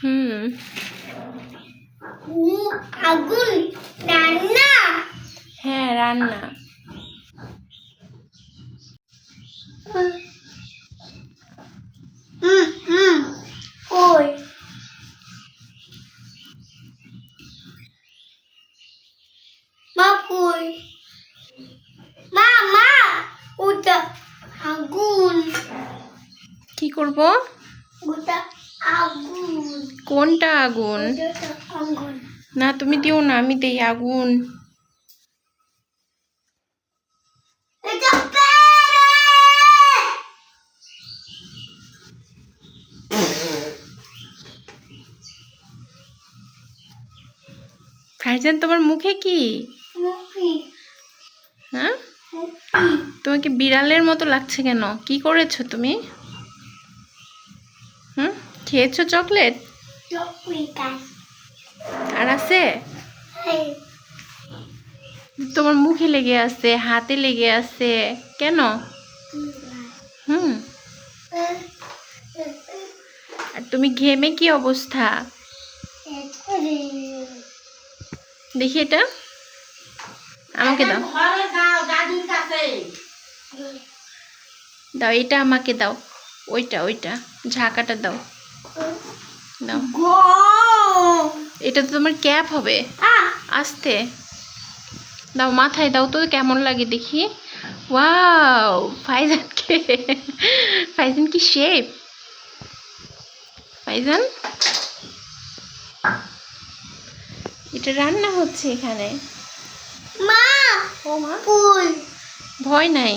হুম। আগুন রান্না। হ্যাঁ রান্না। হুম হুম ওই মা কই? মা মা ওটা আগুন। কি করব? ওটা আগুন কোনটা আগুন? না তুমি দিও না আমি দেই আগুন। ফারজান তোমার মুখে কি? হ্যাঁ? তোমাকে বিড়ালের মতো লাগছে কেন? কি করেছ তুমি? খেয়েছো চকলেট? আর আছে? তোমার মুখে লেগে আছে হাতে লেগে আছে কেন? হুম। আর তুমি ঘেমে কি অবস্থা? দেখি এটা। আমাকে দাও। দাও এটা আমাকে দাও। ওইটা ওইটা। ঝাঁকাটা দাও। দাও। এটা তো তোমার ক্যাপ হবে। আস্তে। দাও মাথায় দাও তো কেমন লাগে দেখি। ওয়াও ফাইজানকে। ফাইজান কি শেপ? ফাইজান? এটা রান্না হচ্ছে এখানে। মা! ও মা? পুল ভয় নাই।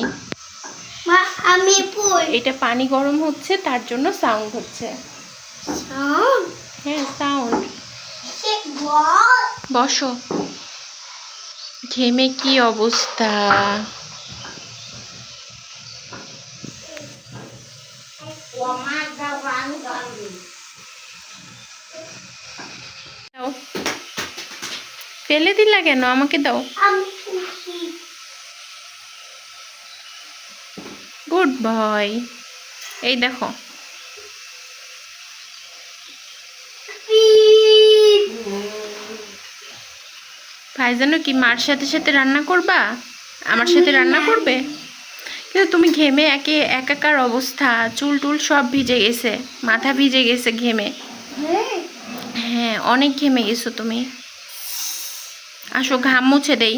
মা আমি পুল এটা পানি গরম হচ্ছে তার জন্য সাউন্ড হচ্ছে। হ্যাঁ বসো। ঘেমে কি অবস্থা? ফেলে দিলা কেন? আমাকে দাও। Good boy. এই দেখো। ভাইজানো কি মার সাথে সাথে রান্না করবা? আমার সাথে রান্না করবে? কিন্তু তুমি ঘেমে একে একাকার অবস্থা। চুল টুল সব ভিজে গেছে। মাথা ভিজে গেছে ঘেমে। হ্যাঁ অনেক ঘেমে গেছো তুমি। আসো, ঘাম মুছে দেই।